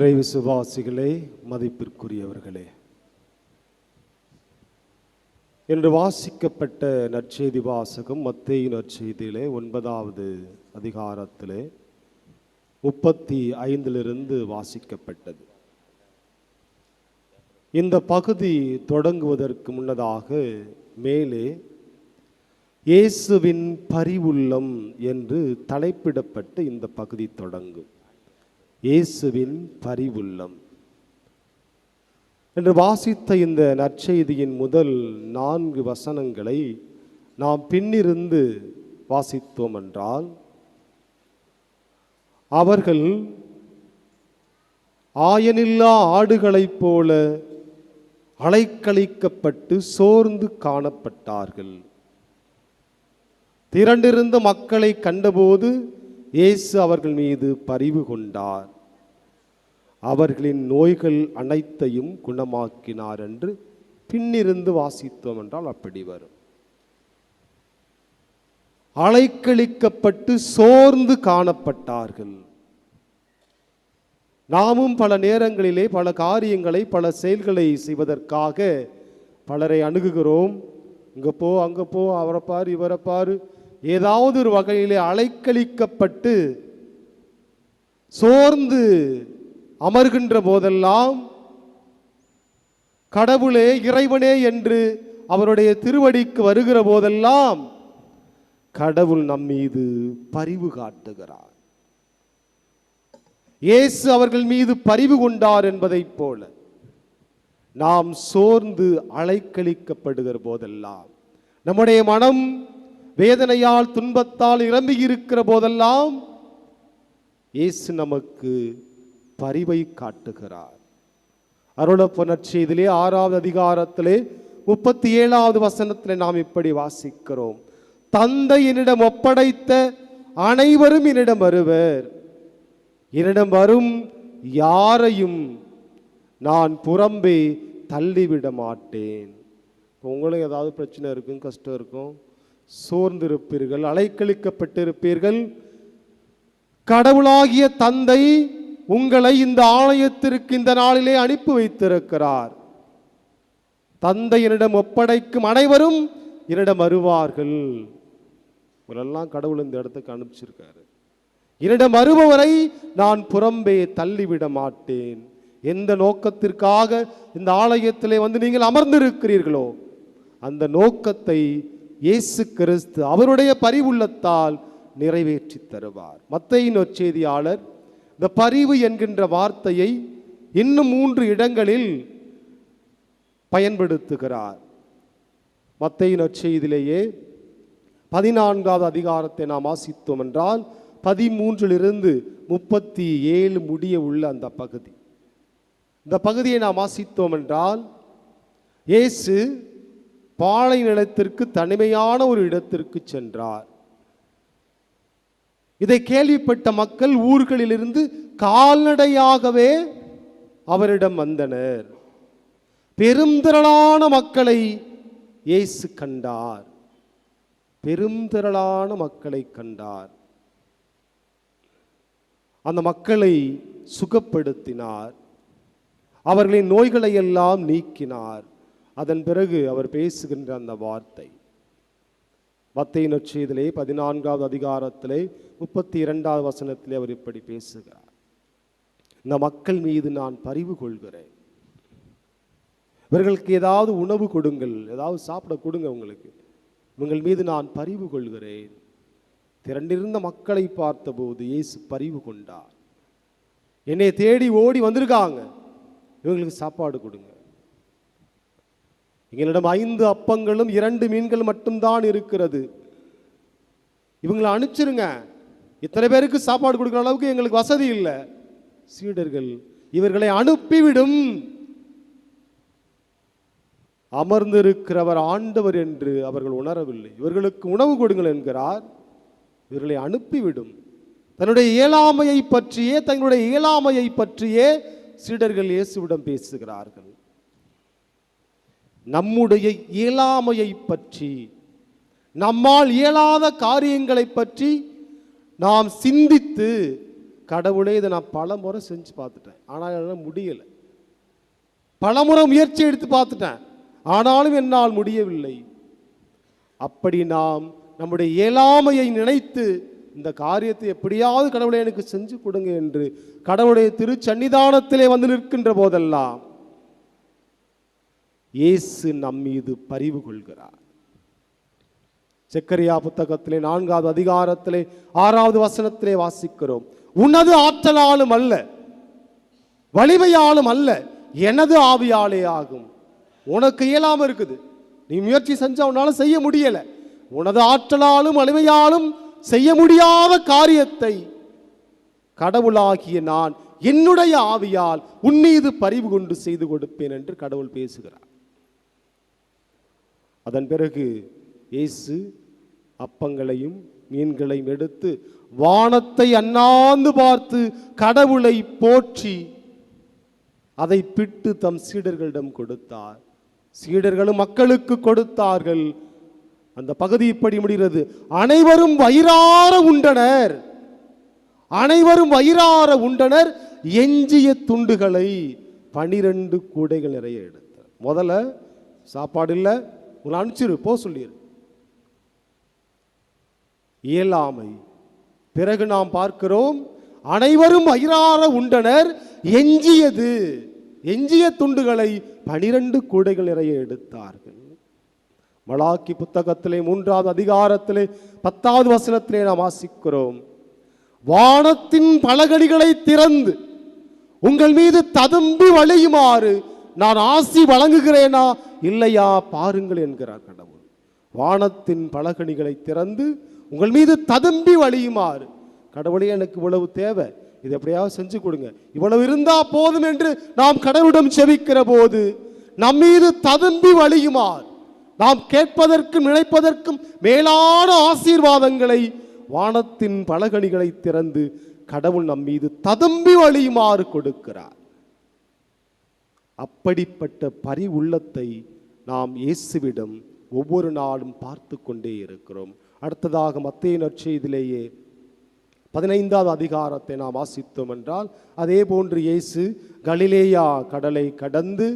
இறை விசுவாசிகளே மதிப்பிற்குரியவர்களே. என்று வாசிக்கப்பட்ட நற்செய்தி வாசகம் மத்திய நற்செய்தியிலே ஒன்பதாவது அதிகாரத்திலே முப்பத்தி ஐந்திலிருந்து வாசிக்கப்பட்டது. இந்த பகுதி தொடங்குவதற்கு முன்னதாக மேலே இயேசுவின் பரிவுள்ளம் என்று தலைப்பிடப்பட்டு இந்த பகுதி தொடங்கும். இயேசுவின் பரிவுள்ளம். என்று வாசித்த இந்த நற்செய்தியின் முதல் நான்கு வசனங்களை நாம் பின்னிருந்து வாசித்தோம் என்றால் அவர்கள் ஆயனில்லா ஆடுகளைப் போல அலைக்கழிக்கப்பட்டு சோர்ந்து காணப்பட்டார்கள். திரண்டிருந்த மக்களை கண்டபோது இயேசு அவர்கள் மீது பரிவு கொண்டார். அவர்களின் நோய்கள் அனைத்தையும் குணமாக்கினார் என்று பின்னிருந்து வாசித்தோம் என்றால் அப்படி வரும். அலைக்கழிக்கப்பட்டு சோர்ந்து காணப்பட்டார்கள். நாமும் பல நேரங்களிலே பல காரியங்களை பல செயல்களை செய்வதற்காக பலரை அணுகுகிறோம். இங்கே போ அங்கே போ அவரை பார் இவரை பாரு ஏதாவது ஒரு வகையிலே அலைக்கழிக்கப்பட்டு சோர்ந்து அமர்கின்ற போதெல்லாம் கடவுளே இறைவனே என்று அவருடைய திருவடிக்கு வருகிற போதெல்லாம் கடவுள் நம் மீது பரிவு காட்டுகிறார். இயேசு அவர்கள் மீது பரிவு கொண்டார் என்பதைப் போல நாம் சோர்ந்து அலைக்கழிக்கப்படுகிற போதெல்லாம் நம்முடைய மனம் வேதனையால் துன்பத்தால் நிரம்பி இருக்கிற போதெல்லாம் இயேசு நமக்கு பரிவை காட்டுகிறார். அருள புணர்ச்சியிலே ஆறாவது அதிகாரத்திலே முப்பத்தி ஏழாவது வசனத்தில் நாம் இப்படி வாசிக்கிறோம். தந்தை என்னிடம் ஒப்படைத்த அனைவரும் என்னிடம் வருவர். என்னிடம் வரும் யாரையும் நான் புறம்பே தள்ளிவிட மாட்டேன். உங்களுக்கு ஏதாவது பிரச்சனை இருக்கும் கஷ்டம் இருக்கும்? சோர்ந்திருப்பீர்கள் அலைக்கழிக்கப்பட்டிருப்பீர்கள். கடவுளாகிய தந்தை உங்களை இந்த ஆலயத்திற்கு இந்த நாளிலே அனுப்பி வைத்திருக்கிறார். தந்தை என்னிடம் ஒப்படைக்கும் அனைவரும் என்னிடம் வருவார்கள். இவரெல்லாம் கடவுள் இந்த இடத்துக்கு அனுப்பிச்சிருக்காரு. என்னிடம் வருபவரை நான் புறம்பே தள்ளிவிட மாட்டேன். எந்த நோக்கத்திற்காக இந்த ஆலயத்திலே வந்து நீங்கள் அமர்ந்திருக்கிறீர்களோ அந்த நோக்கத்தை இயேசு கிறிஸ்து அவருடைய பரிவுள்ளத்தால் நிறைவேற்றி தருவார். மத்தையின் நற்செய்தியாளர் இந்த பரிவு என்கின்ற வார்த்தையை இன்னும் மூன்று இடங்களில் பயன்படுத்துகிறார். மத்தையின் நற்செய்தியிலேயே பதினான்காவது அதிகாரத்தை நாம் வாசித்தோம் என்றால் பதிமூன்றிலிருந்து முப்பத்தி ஏழு முடிய உள்ள அந்த பகுதி. இந்த பகுதியை நாம் வாசித்தோம் என்றால் இயேசு பாலை நிலத்திற்கு தனிமையான ஒரு இடத்திற்கு சென்றார். இதை கேள்விப்பட்ட மக்கள் ஊர்களிலிருந்து கால்நடையாகவே அவரிடம் வந்தனர். பெருந்திரளான மக்களை இயேசு கண்டார். பெருந்திரளான மக்களை கண்டார். அந்த மக்களை சுகப்படுத்தினார். அவர்களின் நோய்களை எல்லாம் நீக்கினார். அதன் பிறகு அவர் பேசுகின்ற அந்த வார்த்தை. மத்தை நற்செய்திலே பதினான்காவது அதிகாரத்திலே முப்பத்தி இரண்டாவது வசனத்திலே அவர் இப்படி பேசுகிறார். இந்த மக்கள் மீது நான் பரிவு கொள்கிறேன். இவர்களுக்கு ஏதாவது உணவு கொடுங்கள். ஏதாவது சாப்பிட கொடுங்க உங்களுக்கு. உங்கள் மீது நான் பரிவு கொள்கிறேன். திரண்டிருந்த மக்களை பார்த்தபோது இயேசு பரிவு கொண்டார். என்னை தேடி ஓடி வந்திருக்காங்க. இவங்களுக்கு சாப்பாடு கொடுங்க. எங்களிடம் ஐந்து அப்பங்களும் இரண்டு மீன்கள் மட்டும்தான் இருக்கிறது. இவங்களை அனுப்பிச்சிருங்க இத்தனை பேருக்கு சாப்பாடு கொடுக்குற அளவுக்கு எங்களுக்கு வசதி இல்லை. சீடர்கள் இவர்களை அனுப்பிவிடும். அமர்ந்திருக்கிறவர் ஆண்டவர் என்று அவர்கள் உணரவில்லை. இவர்களுக்கு உணவு கொடுங்கள் என்கிறார். இவர்களை அனுப்பிவிடும். தன்னுடைய இயலாமையை பற்றியே தங்களுடைய இயலாமையை பற்றியே சீடர்கள் இயேசுவிடம் பேசுகிறார்கள். நம்முடைய இயலாமையை பற்றி நம்மால் இயலாத காரியங்களை பற்றி நாம் சிந்தித்து கடவுளே இதை நான் பல முறை செஞ்சு பார்த்துட்டேன். ஆனால் என்னால் முடியலை. பலமுறை முயற்சி எடுத்து பார்த்துட்டேன். ஆனாலும் என்னால் முடியவில்லை. அப்படி நாம் நம்முடைய இயலாமையை நினைத்து இந்த காரியத்தை எப்படியாவது கடவுளை எனக்கு செஞ்சு கொடுங்க என்று கடவுளுடைய திருச்சன்னிதானத்திலே வந்து நிற்கின்ற போதெல்லாம் இயேசு நம் மீது பரிவு கொள்கிறார். செக்கரியா புத்தகத்திலே நான்காவது அதிகாரத்திலே ஆறாவது வசனத்திலே வாசிக்கிறோம். உனது ஆற்றலாலும் அல்ல வலிமையாலும் அல்ல எனது ஆவியாலே ஆகும். உனக்கு இயலாம இருக்குது. நீ முயற்சி செஞ்சா உன்னால செய்ய முடியல. உனது ஆற்றலாலும் வலிமையாலும் செய்ய முடியாத காரியத்தை கடவுளாகிய நான் என்னுடைய ஆவியால் உன்மீது பரிவு கொண்டு செய்து கொடுப்பேன் என்று கடவுள் பேசுகிறார். அதன் பிறகு இயேசு அப்பங்களையும் மீன்களையும் எடுத்து வானத்தை அண்ணாந்து பார்த்து கடவுளை போற்றி அதை பிட்டு தம் சீடர்களிடம் கொடுத்தார். சீடர்களும் மக்களுக்கு கொடுத்தார்கள். அந்த பகுதி இப்படி முடிகிறது. அனைவரும் வயிறார உண்டனர். அனைவரும் வயிறார உண்டனர். எஞ்சிய துண்டுகளை பனிரெண்டு கூடைகள் நிறைய எடுத்தார் முதல்ல சாப்பாடு இல்லை. உங்களை அனுப்பிச்சிரு போ சொல்லிடு இயலாமை. பிறகு நாம் பார்க்கிறோம் அனைவரும் வயிறார உண்டனர் எஞ்சியது. எஞ்சிய துண்டுகளை பனிரெண்டு கூடைகள் நிறைய எடுத்தார்கள். மலாக்கி புத்தகத்திலே மூன்றாவது அதிகாரத்திலே பத்தாவது வசனத்திலே நாம் வாசிக்கிறோம். வானத்தின் பலகடிகளை திறந்து உங்கள் மீது ததும்பி வழியுமாறு நான் ஆசி வழங்குகிறேனா? இல்லையா பாருங்கள் என்கிறார் கடவுள். வானத்தின் பலகணிகளை திறந்து உங்கள் மீது ததும்பி வழியுமாறு. கடவுளே எனக்கு இவ்வளவு தேவை. இது எப்படியாவது செஞ்சு கொடுங்க. இவ்வளவு இருந்தா போதும் என்று நாம் கடவுளிடம் செவிக்கிற போது நம் மீது ததும்பி வழியுமாறு. நாம் கேட்பதற்கும் நினைப்பதற்கும் மேலான ஆசீர்வாதங்களை வானத்தின் பலகணிகளை திறந்து கடவுள் நம் மீது ததும்பி வழியுமாறு கொடுக்கிறார். அப்படிப்பட்ட பரி உள்ளத்தை நாம் இயேசுவிடம் ஒவ்வொரு நாளும் பார்த்து கொண்டே இருக்கிறோம். அடுத்ததாக மத்திய நற்செய்திலேயே பதினைந்தாவது அதிகாரத்தை நாம் வாசித்தோம் என்றால் அதே போன்று இயேசு கலிலேயா கடலை கடந்து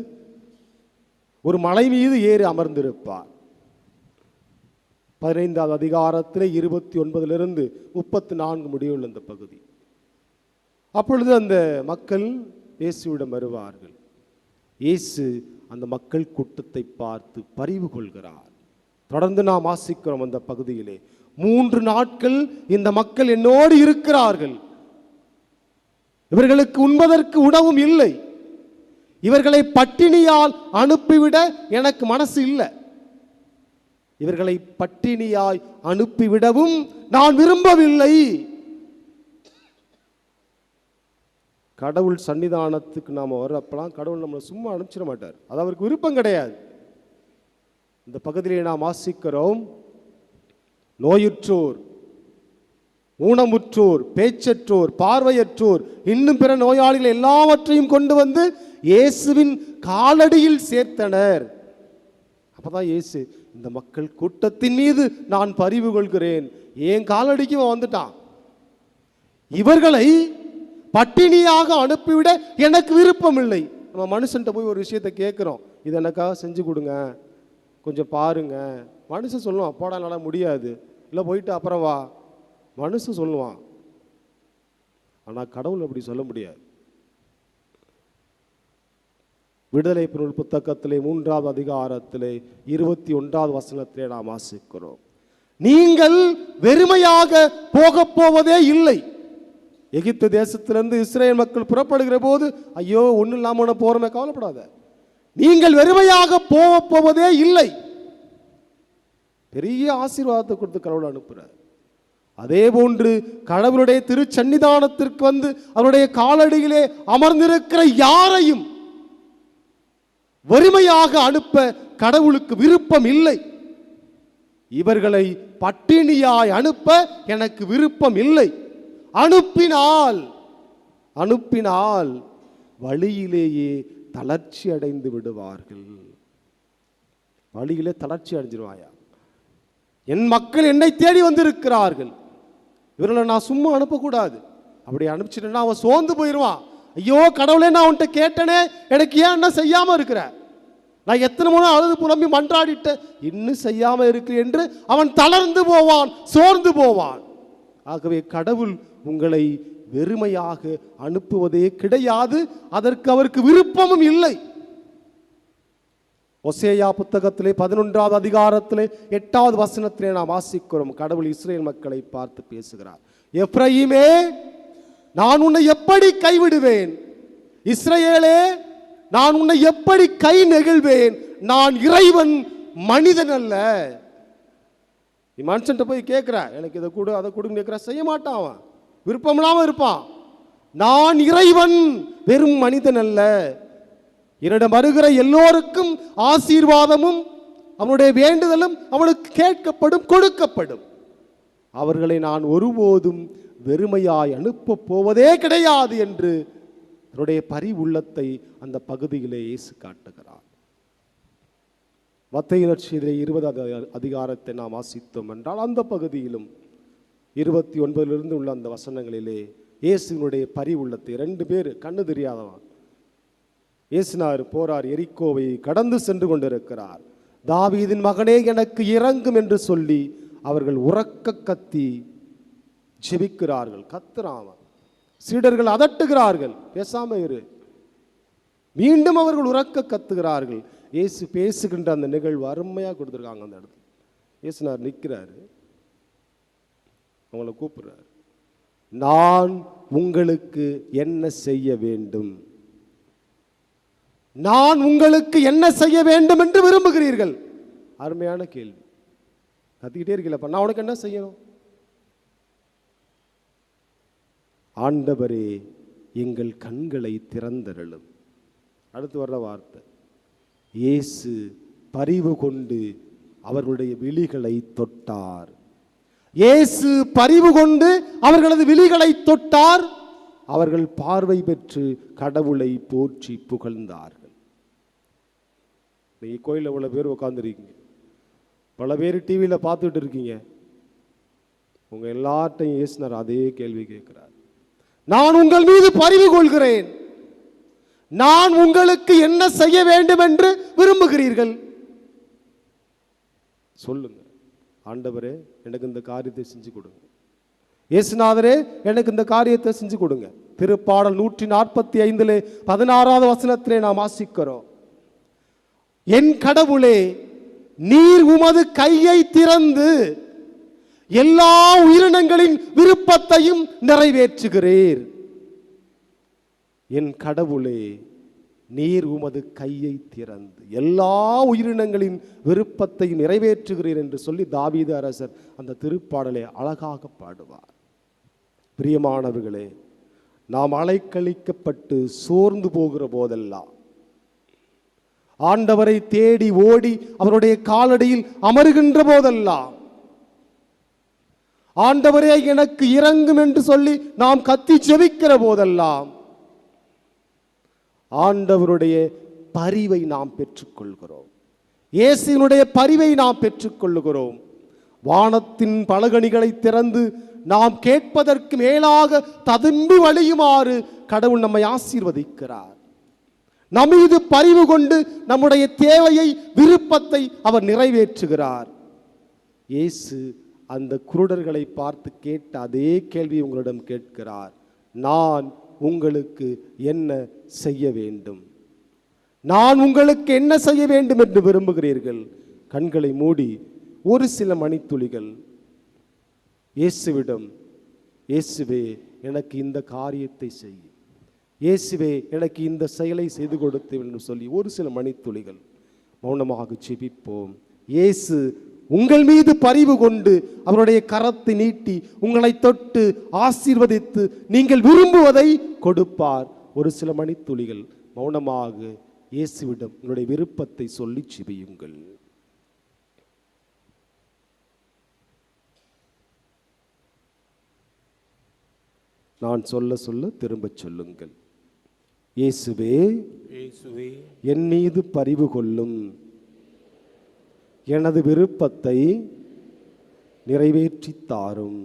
ஒரு மலை மீது ஏறி அமர்ந்திருப்பார். பதினைந்தாவது அதிகாரத்தில் இருபத்தி ஒன்பதிலிருந்து முப்பத்தி நான்கு முடிவுள்ள இந்த பகுதி. அப்பொழுது அந்த மக்கள் இயேசுவிடம் வருவார்கள். இயேசு அந்த மக்கள் கூட்டத்தை பார்த்து பரிவு கொள்கிறார். தொடர்ந்து நாம் வாசிக்கிறோம் அந்த பகுதியிலே. மூன்று நாட்கள் இந்த மக்கள் என்னோடு இருக்கிறார்கள். இவர்களுக்கு உண்பதற்கு உணவும் இல்லை. இவர்களை பட்டினியால் அனுப்பிவிட எனக்கு மனசு இல்லை. இவர்களை பட்டினியாய் அனுப்பிவிடவும் நான் விரும்பவில்லை. கடவுள் சன்னிதானத்துக்கு நாம் வர்றப்பெல்லாம் கடவுள் நம்மளை சும்மா அனுப்பிச்சிட மாட்டார். அது அவருக்கு விருப்பம் கிடையாது. இந்த பகுதியிலே நாம் ஆசிக்கிறோம் நோயுற்றோர் ஊனமுற்றோர் பேச்சற்றோர் பார்வையற்றோர் இன்னும் பிற நோயாளிகள் எல்லாவற்றையும் கொண்டு வந்து இயேசுவின் காலடியில் சேர்த்தனர். அப்பதான் இயேசு இந்த மக்கள் கூட்டத்தின் மீது நான் பரிவு கொள்கிறேன். என் காலடிக்கு வந்துட்டான். இவர்களை பட்டினியாக அனுப்பிவிட எனக்கு விருப்பம் இல்லை நம்ம மனுஷன்ட்ட போய் ஒரு விஷயத்தை கேட்குறோம். இது எனக்காக செஞ்சு கொடுங்க. கொஞ்சம் பாருங்க. மனுஷன் சொல்லுவான் போடா என்னால் முடியாது. இல்லை போயிட்டு அப்புறம் வா. மனுஷன் சொல்லுவான். ஆனால் கடவுள் அப்படி சொல்ல முடியாது. விடுதலை பொருள் புத்தகத்திலே மூன்றாவது அதிகாரத்திலே இருபத்தி ஒன்றாவது வசனத்திலே நாம் வாசிக்கிறோம். நீங்கள் வெறுமையாக போகப் போவதே இல்லை. எகிப்து தேசத்திலிருந்து இஸ்ரேல் மக்கள் புறப்படுகிற போது ஐயோ ஒன்றும் இல்லாமல் போகிறோமே கவலைப்படாத. நீங்கள் வெறுமையாக போக போவதே இல்லை. பெரிய ஆசீர்வாதத்தை கொடுத்து கடவுள் அனுப்புகிறார் அதே போன்று கடவுளுடைய திருச்சன்னிதானத்திற்கு வந்து அவருடைய காலடியிலே அமர்ந்திருக்கிற யாரையும் வறுமையாக அனுப்ப கடவுளுக்கு விருப்பம் இல்லை. இவர்களை பட்டினியாய் அனுப்ப எனக்கு விருப்பம் இல்லை. அனுப்பினால் அனுப்பினால் வழியிலேயே தளர்ச்சி அடைந்து விடுவார்கள். வழியிலே தளர்ச்சி அடைஞ்சிருவாயா? என் மக்கள் என்னை தேடி வந்திருக்கிறார்கள். இவர்களை நான் சும்மா அனுப்பக்கூடாது. அப்படி அனுப்பிச்சிட்டேன்னா அவன் சோர்ந்து போயிடுவான் ஐயோ கடவுளே நான் உன்ட்ட கேட்டனே. எனக்கு ஏன் என்ன செய்யாம இருக்கிற? நான் எத்தனை முறை அழுது புலம்பி மன்றாடிட்டேன் இன்னும் செய்யாம இருக்கு என்று அவன் தளர்ந்து போவான் சோர்ந்து போவான். ஆகவே கடவுள் உங்களை வெறுமையாக அனுப்புவதே கிடையாது. அதற்கு அவருக்கு விருப்பமும் இல்லை. ஒசேயா புத்தகத்திலே பதினொன்றாவது அதிகாரத்திலே எட்டாவது வசனத்திலே நாம் வாசிக்கிறோம். கடவுள் இஸ்ரேல் மக்களை பார்த்து பேசுகிறார். எப்ரஹிமே நான் உன்னை எப்படி கைவிடுவேன்? இஸ்ரேலே நான் உன்னை எப்படி கை நெகிழ்வேன்? நான் இறைவன் மனிதன் அல்ல. நீ மனுஷன்ட்ட போய் கேட்குற எனக்கு இதை கொடு அதை கொடுன்னு கேட்குற செய்ய மாட்டான் அவன். விருப்பம் இல்லாமல் இருப்பான். நான் இறைவன் வெறும் மனிதன் அல்ல. என்னிடம் வருகிற எல்லோருக்கும் ஆசீர்வாதமும் அவனுடைய வேண்டுதலும் அவனுக்கு கேட்கப்படும் கொடுக்கப்படும். அவர்களை நான் ஒருபோதும் வெறுமையாய் அனுப்பப் போவதே கிடையாது என்று தன்னுடைய பரிவுள்ளத்தை அந்த பகுதியிலே இயேசு காட்டுகிறார். மத்தையினர் செய்திலே இருபது அதிகாரத்தை நாம் வாசித்தோம் என்றால் அந்த பகுதியிலும் இருபத்தி ஒன்பதிலிருந்து உள்ள அந்த வசனங்களிலே இயேசுவினுடைய பரிவுள்ளத்தை ரெண்டு பேர் கண்ணு தெரியாதவன். இயேசுனார் போறார் எரிக்கோவை கடந்து சென்று கொண்டிருக்கிறார். தாவீதின் மகனே எனக்கு இறங்கும் என்று சொல்லி அவர்கள் உறக்க கத்தி ஜெபிக்கிறார்கள். கத்துறாமல் சீடர்கள் அதட்டுகிறார்கள். பேசாம இரு. மீண்டும் அவர்கள் உறக்க கத்துகிறார்கள். இயேசு பேசுகின்ற அந்த நிகழ்வு அருமையா கொடுத்துருக்காங்க அந்த இடத்துல. இயேசுனார் நிற்கிறாரு அவங்கள கூப்பிடுறாரு. நான் உங்களுக்கு என்ன செய்ய வேண்டும்? நான் உங்களுக்கு என்ன செய்ய வேண்டும் என்று விரும்புகிறீர்கள்? அருமையான கேள்வி. கத்திக்கிட்டே இருக்கலப்பா நான் உனக்கு என்ன செய்யணும்? ஆண்டவரே எங்கள் கண்களை திறந்தருளும். அடுத்து வர்ற வார்த்தை. இயேசு பரிவு கொண்டு அவர்களுடைய விழிகளை தொட்டார். இயேசு பரிவு கொண்டு அவர்களது விழிகளை தொட்டார். அவர்கள் பார்வை பெற்று கடவுளை போற்றி புகழ்ந்தார்கள். நீங்க கோயிலில் இவ்வளோ பேர் உட்காந்துருக்கீங்க பல பேர் டிவியில் பார்த்துட்டு இருக்கீங்க. உங்க எல்லார்ட்டையும் இயேசுனர் அதே கேள்வி கேட்கிறார். நான் உங்கள் மீது பரிவு கொள்கிறேன். நான் உங்களுக்கு என்ன செய்ய வேண்டும் என்று விரும்புகிறீர்கள்? சொல்லுங்க. ஆண்டவரே எனக்கு இந்த காரியத்தை செஞ்சு கொடுங்க. இயேசுநாதரே எனக்கு இந்த காரியத்தை செஞ்சு கொடுங்க. திருப்பாடல் நூற்றி நாற்பத்தி ஐந்தில் பதினாறாவது வசனத்திலே நாம் வாசிக்கிறோம். என் கடவுளே நீர் உமது கையை திறந்து எல்லா உயிரினங்களின் விருப்பத்தையும் நிறைவேற்றுகிறீர். என் கடவுளே நீர் உமது கையை திறந்து எல்லா உயிரினங்களின் விருப்பத்தை நிறைவேற்றுகிறீர் என்று சொல்லி தாவீது அரசர் அந்த திருப்பாடலை அழகாக பாடுவார். பிரியமானவர்களே நாம் அலைக்கழிக்கப்பட்டு சோர்ந்து போகிற போதெல்லாம் ஆண்டவரை தேடி ஓடி அவருடைய காலடியில் அமருகின்ற போதெல்லாம் ஆண்டவரே எனக்கு இறங்கும் என்று சொல்லி நாம் கத்தி செவிக்கிற போதெல்லாம் ஆண்டவருடைய பரிவை நாம் பெற்றுக்கொள்கிறோம். இயேசுனுடைய பரிவை நாம் பெற்றுக்கொள்கிறோம் வானத்தின் பலகணிகளை திறந்து நாம் கேட்பதற்கு மேலாக ததும்பி வழியுமாறு கடவுள் நம்மை ஆசீர்வதிக்கிறார். நம்மீது பரிவு கொண்டு நம்முடைய தேவையை விருப்பத்தை அவர் நிறைவேற்றுகிறார். இயேசு அந்த குருடர்களை பார்த்து கேட்ட அதே கேள்வி உங்களிடம் கேட்கிறார். நான் உங்களுக்கு என்ன செய்ய வேண்டும்? நான் உங்களுக்கு என்ன செய்ய வேண்டும் என்று விரும்புகிறீர்கள்? கண்களை மூடி ஒரு சில மணித்துளிகள். இயேசுவிடம் இயேசுவே எனக்கு இந்த காரியத்தை செய். இயேசுவே எனக்கு இந்த செயலை செய்து கொடுத்து என்று சொல்லி ஒரு சில மணித்துளிகள். மௌனமாக ஜெபிப்போம் இயேசு உங்கள் மீது பரிவு கொண்டு அவருடைய கரத்தை நீட்டி உங்களை தொட்டு ஆசீர்வதித்து நீங்கள் விரும்புவதை கொடுப்பார். ஒரு சில மணித்துளிகள் மௌனமாக இயேசுவிடம் உங்களுடைய விருப்பத்தை சொல்லி ஜெபியுங்கள் நான் சொல்ல சொல்ல திரும்பச் சொல்லுங்கள். இயேசுவே என் மீது பரிவு கொள்ளும். எனது விருப்பத்தை நிறைவேற்றித் தாரும்